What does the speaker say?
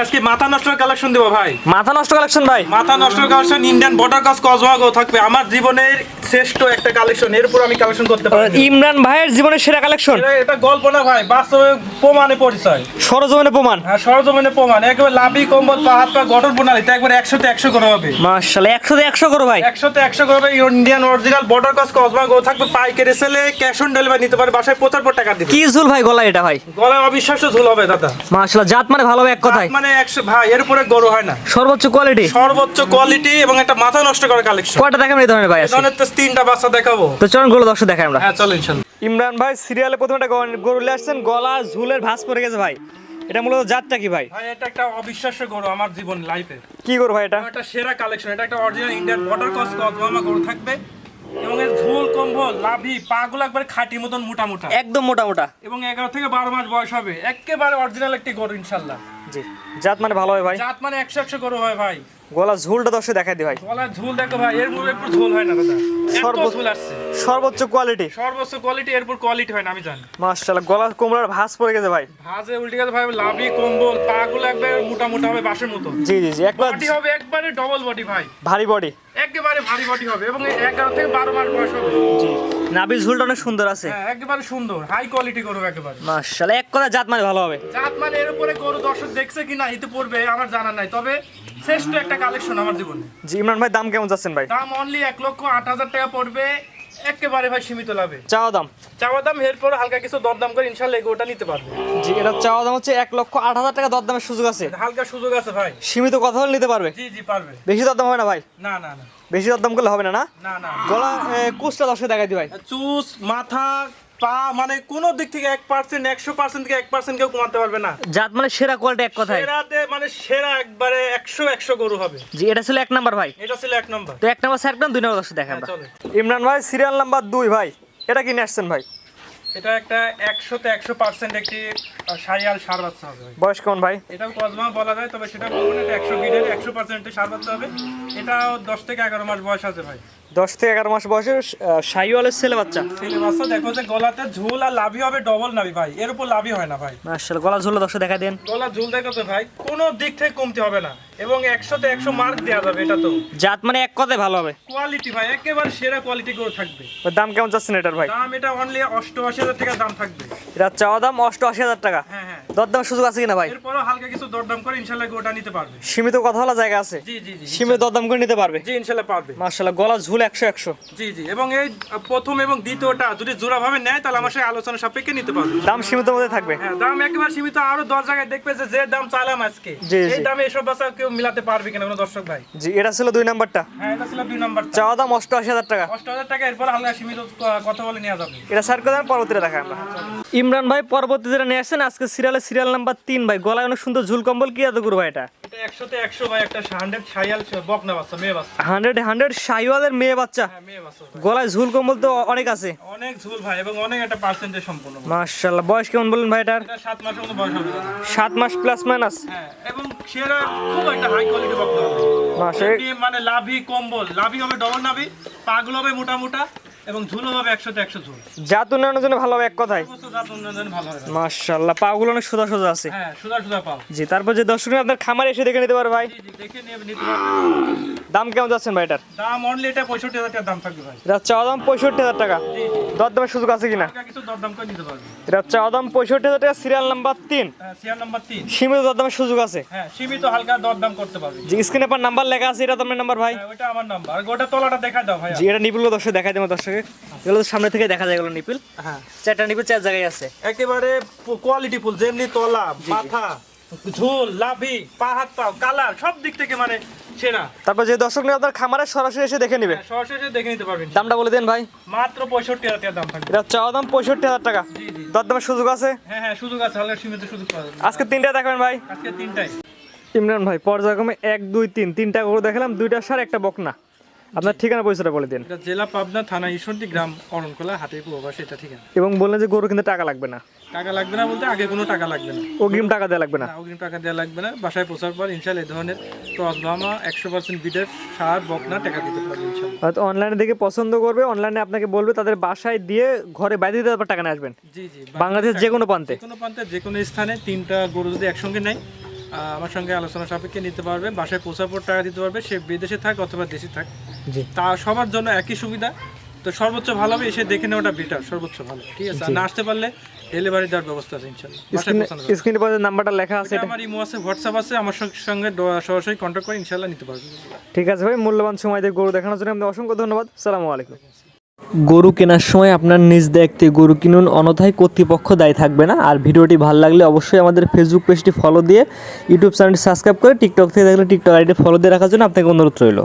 আজকে মাথা নষ্ট কালেকশন দেবো ভাই। মাথা নষ্ট কালেকশন ভাই? মাথা নষ্ট কালেকশন ইন্ডিয়ান বর্ডার কাজ কসওয়াগো থাকবে। আমার জীবনের শ্রেষ্ঠ একটা কালেকশন এর উপর আমি কালেকশন করতে পারি ইমরান ভাইয়ের জীবনের সেরা কালেকশন এটা- গল্প না ভাই বাস্তবে প্রমাণে পরিচয়। সরজমিনে প্রমাণ? হ্যাঁ সরজমিনে প্রমাণ। একেবারে লাভি কম্বল পা হাত পা গঠন প্রণালী। তা একবার একশোতে একশো করে হবে। মাশাআল্লাহ একশোতে একশো করো ভাই। একশোতে একশো করে ইন্ডিয়ান অরিজিনাল বর্ডার কাজ কসওয়াগো থাকবে। পাইকারি সেলে ক্যাশ অন ডেলিভারি নিতে পারে বাসায় পঁচার পর টাকা দিবে। কি ঝুল ভাই গলা এটা ভাই? গলায় অবিশ্বাস্য ঝুল হবে দাদা। মাশাআল্লাহ জাত মানে ভালো হবে এক কথায়। মানে একশো ভাই এর উপরে গরু হয় না। সর্বোচ্চ কোয়ালিটি সর্বোচ্চ কোয়ালিটি এবং একটা মাথা নষ্ট করা কালেকশন কয়টা দেখাবেন এই ধরনের ভাই আছে ধরনের তো তিনটা বাচ্চা দেখাবো। তো চলুনগুলো দর্শক দেখাই আমরা। হ্যাঁ চলো ইনশাল্লাহ ইমরান ভাই সিরিয়ালে প্রথমে একটা গরু- গরু নিয়ে আসছেন গলা ঝুলের ভাঁজ পড়ে গেছে ভাই। এটা মূলত জাতটা কি ভাই? ভাই এটা একটা অবিশ্বাস্য গরু আমার জীবন লাইফে কি গরু ভাই এটা? একটা সেরা কালেকশন এটা একটা অরিজিনাল ইন্ডিয়ান বর্ডার কস কসবামা গরু থাকবে। এবং এর ঝোল কম্বল লাভি পাগুলো একবার খাঁটি মতন মোটা মোটা। একদম মোটা মোটা। এবং এগারো থেকে বারো মাস বয়স হবে। একেবারে অরিজিনাল একটি গরু ইনশাল্লাহ। জি। জাত মানে ভালো হয় ভাই? জাত মানে একশো একশো গরু হয় ভাই। গলা ঝুলটা দর্শক দেখাই দি ভাই। গলার ঝোল দেখো ভাই এর মধ্যে একটু ঝোল হয় না দাদা। সর্বোচ্চ- ঝোল আসছে। সর্বোচ্চ কোয়ালিটি সর্বোচ্চ কোয়ালিটি এরপর কোয়ালিটি হয় না আমি জানি। মাশাআল্লাহ গলা কোমরার ভাঁজ পড়ে গেছে ভাই। ভাজে উল্টে গেছে ভাই লাভি কম্বল পাগুলো একবার মোটা মোটা হবে বাঁশের মতো। জি জি জি একবার বডি হবে একবারে ডবল বডি ভাই। ভারী বডি একেবারে ভারী বডি হবে এবং এই এগারো থেকে বারো মাস বয়স হবে। জি নাভির ঝুলটা অনেক সুন্দর আছে। হ্যাঁ একেবারে সুন্দর হাই কোয়ালিটি গরু একেবারে। মাশাআল্লাহ এক কথা জাত মানে ভালো হবে। জাত মানে এর উপরে গরু দর্শক দেখছে কিনা ইতি পড়বে আমার জানা নাই। তবে শ্রেষ্ঠ একটা কালেকশন আমার জীবনে। জি ইমরান ভাই দাম কেমন যাচ্ছেন ভাই? দাম অনলি এক লক্ষ আট হাজার টাকা পড়বে একেবারে ভাই সীমিত লাভে। চাওয়া দাম? চাওয়া দাম এরপর হালকা কিছু দরদাম করে ইনশাল্লাহ গরুটা নিতে পারবে। জি এটা চাওয়া দাম হচ্ছে এক লক্ষ আট হাজার টাকা দরদামের সুযোগ আছে। হালকা সুযোগ আছে ভাই। সীমিত কথা হলে নিতে পারবে? জি জি পারবে। বেশি দরদাম হবে না ভাই? না না না। বেশি দরদাম করলে হবে না না? না না। গলা কুচটা দর্শক দেখাই দি ভাই। চুস মাথা পা মানে কোন দিক থেকে এক পার্সেন্ট একশো পার্সেন্ট থেকে এক পার্সেন্ট কেউ কমাতে পারবে না। জাত মানে সেরা কোয়ালিটি এক কথায়। সেরাতে মানে সেরা একবারে একশো একশো গরু হবে। জি এটা ছিল এক নাম্বার ভাই। এটা ছিল এক নম্বর। তো এক নাম্বার স্যার দুই নাম্বার দর্শক দেখাই ইমরান ভাই সিরিয়াল নাম্বার দুই ভাই। এটা কিনে আসছেন ভাই? এটা একটা একশোতে একশো পার্সেন্ট একটি সারিয়াল সার বাচ্চা হবে ভাই। বয়স কেমন ভাই? এটাও কসমা বলা যায় তবে সেটা বলব না এটা একশো বিডের একশো পার্সেন্ট সার বাচ্চা হবে। এটাও দশ থেকে এগারো মাস বয়স আছে ভাই। দশ থেকে এগারো মাস সাইওয়ালের ছেলে বাচ্চা। ছেলে বাচ্চা দেখো যে গলাতে ঝুল আর লাভি হবে ডবল নাবি ভাই। এর উপর লাভি হয় না ভাই। মার্শাল গলা ঝুলো দর্শক দেখা দেন। গলা ঝুল দেখো তো ভাই কোনো দিক থেকে কমতে হবে না। এবং একশোতে একশো মার্ক দেওয়া যাবে এটা তো। জাত মানে এক কথায় ভালো হবে। কোয়ালিটি ভাই একেবারে সেরা কোয়ালিটি করে থাকবে। দাম কেমন চাচ্ছেন এটার ভাই? দাম এটা অনলি অষ্টআশি হাজার টাকা দাম থাকবে। এটা চাওয়া দাম অষ্টআশি হাজার টাকা। হ্যাঁ হ্যাঁ। দরদাম সুযোগ আছে কিনা ভাই? এরপরও হালকা কিছু দরদাম করে ইনশাল্লাহ গোটা নিতে পারবে। সীমিত কথা বলা জায়গা আছে? জি জি জি সীমিত দরদাম করে নিতে পারবে? জি ইনশাল্লাহ পারবে। মার্শাল্লাহ গলা ঝুল একশো একশো। জি জি এবং এই প্রথম এবং দ্বিতীয়টা যদি জোড়া ভাবে নেয় তাহলে আমার সাথে আলোচনা সাপেক্ষে নিতে পারবে। দাম সীমিত মধ্যে থাকবে। হ্যাঁ দাম একেবারে সীমিত আরও দশ জায়গায় দেখবে যে যে দাম চাইলাম আজকে এই। দামে এসব বাচ্চা কেউ মিলাতে পারবে কিনা কোনো দর্শক ভাই? জি এটা ছিল দুই নাম্বারটা। হ্যাঁ এটা ছিল দুই নাম্বার চাওয়া দাম অষ্টআশি হাজার টাকা। অষ্ট হাজার টাকা এরপর হালকা সীমিত কথা বলে নেওয়া যাবে। এটা স্যার দেন পরবর্তীতে দেখা আমরা ইমরান ভাই পরবর্তী যেটা নিয়ে আসছেন আজকে সিরিয়ালে সিরিয়াল নাম্বার তিন ভাই। গলায় অনেক সুন্দর ঝুল কম্বল কি এত করব এটা? এটা একশোতে একশো ভাই একটা হান্ড্রেড সাইয়াল বকনা বাচ্চা মেয়ে বাচ্চা। হান্ড্রেড হান্ড্রেড শাহিওয়ালের মেয়ে বাচ্চা। হ্যাঁ মেয়ে বাচ্চা গলায় ঝুল কম্বল তো অনেক আছে। অনেক ঝুল ভাই এবং অনেক একটা পার্সেন্টেজ সম্পূর্ণ মার্শাল্লাহ বয়স কেমন বললেন ভাই এটার? এটা সাত মাসের মতো বয়স হবে মাস প্লাস মাইনাস হ্যাঁ এবং সেরা খুব একটা হাই কোয়ালিটি বকনা হবে মানে লাভি কম্বল। লাভি হবে ডবল নাভি পাগুলো হবে মোটা মোটা। এবং ঝুলো হবে একশোতে একশো ঝুল জাত উন্নয়নের জন্য ভালো হবে এক কথায়। জাত ভালো হবে। পাগুলো অনেক সোজা সোজা আছে। হ্যাঁ সুদা সুদা পাও। জি তারপর যে দর্শক আপনার খামারে এসে দেখে নিতে পারে ভাই। দেখে নিতে দাম কেমন যাচ্ছেন ভাই এটার? দাম অনলি এটা পঁয়ষট্টি হাজার টাকা দাম থাকবে ভাই। এটা চাওয়া দাম পঁয়ষট্টি হাজার টাকা। দরদামের সুযোগ আছে কিনা? টাকা কিছু দরদাম করে নিতে পারবে। এটা চাওয়া দাম পঁয়ষট্টি হাজার টাকা সিরিয়াল নাম্বার তিন। হ্যাঁ সিয়ার নাম্বার তিন। সীমিত দরদামের সুযোগ আছে। হ্যাঁ সীমিত হালকা দরদাম করতে পারবে। জি স্ক্রিনে পর নাম্বার লেখা আছে এটা তোমার নাম্বার ভাই। হ্যাঁ ওইটা আমার নাম্বার গোটা তলাটা দেখা দাও ভাই জি এটা নিপিল দর্শক দেখাই দেবো দর্শকে। এগুলো তো সামনে থেকে দেখা যায় এগুলো নিপিল। হ্যাঁ। চারটা নিপিল চার জায়গায় আছে। একেবারে কোয়ালিটি ফুল যেমনি তলা মাথা ঝোল লাভি পা হাত কালার সব দিক থেকে মানে সেরা তারপর যে দর্শক নিয়ে আপনার খামারে সরাসরি এসে দেখে নেবে। হ্যাঁ, সরাসরি দেখে নিতে পারবেন। দামটা বলে দেন ভাই। মাত্র পঁয়ষট্টি হাজার টাকা দাম থাকবে। এটা চাওয়া দাম পঁয়ষট্টি হাজার টাকা। দরদামের সুযোগ আছে? হ্যাঁ হ্যাঁ সুযোগ আছে হালকা সীমিত সুযোগ পাওয়া যাবে। আজকে তিনটা দেখাবেন ভাই। আজকে ইমরান ভাই পর্যায়ক্রমে এক দুই তিন। তিনটা গরু দেখালাম দুইটা সার একটা বকনা। আপনার ঠিকানা পয়সাটা বলে দিন। জেলা পাবনা থানা ঈশ্বরদী গ্রাম অরণকোলা হাটের পূর্বাস এটা ঠিক আছে এবং বললেন যে গরু কিন্তু টাকা লাগবে না। টাকা লাগবে না বলতে আগে কোনো টাকা লাগবে না। অগ্রিম টাকা দেওয়া লাগবে না। অগ্রিম টাকা দেওয়া লাগবে না। বাসায় পৌঁছার পর ইনশাল্লাহ এই ধরনের ক্রস বামা একশো পার্সেন্ট বিটের সার বকনা টাকা দিতে পারবে ইনশাল্লাহ। হয়তো অনলাইনে দেখে পছন্দ করবে অনলাইনে আপনাকে বলবে তাদের বাসায় দিয়ে ঘরে বাইরে দিতে তারপর টাকা নিয়ে আসবেন। জি জি। বাংলাদেশ যে কোনো প্রান্তে। কোনো প্রান্তে যে কোনো স্থানে তিনটা গরু যদি একসঙ্গে নেয় আমার সঙ্গে আলোচনা সাপেক্ষে নিতে পারবে বাসায় পৌঁছাপোর টাকা দিতে পারবে। সে বিদেশে থাক অথবা দেশে থাক তা সবার জন্য একই সুবিধা। তো সর্বোচ্চ ভালো হবে এসে দেখে নেওয়াটা বেটার সর্বোচ্চ ভালো। ঠিক আছে? আর না আসতে পারলে ডেলিভারি দেওয়ার ব্যবস্থা আছে যাবে। স্ক্রিনে পরে নাম্বারটা লেখা আছে এটা। আমার ইমো আছে হোয়াটসঅ্যাপ আছে আমার সঙ্গে- সঙ্গে সরাসরি কন্ট্যাক্ট করে ইনশাল্লাহ নিতে পারবে ঠিক আছে ভাই মূল্যবান সময় দিয়ে গরু দেখানোর জন্য আপনাকে অসংখ্য ধন্যবাদ। সালামু আলাইকুম। গরু কেনার সময় আপনার নিজ দায়িত্বে গরু কিনুন অনথায় কর্তৃপক্ষ দায়ী থাকবে না। আর ভিডিওটি ভালো লাগলে অবশ্যই আমাদের ফেসবুক পেজটি ফলো দিয়ে ইউটিউব চ্যানেলটি সাবস্ক্রাইব করে টিকটক থেকে দেখলে টিকটক আইডি ফলো দিয়ে রাখার জন্য আপনাকে অনুরোধ রইল।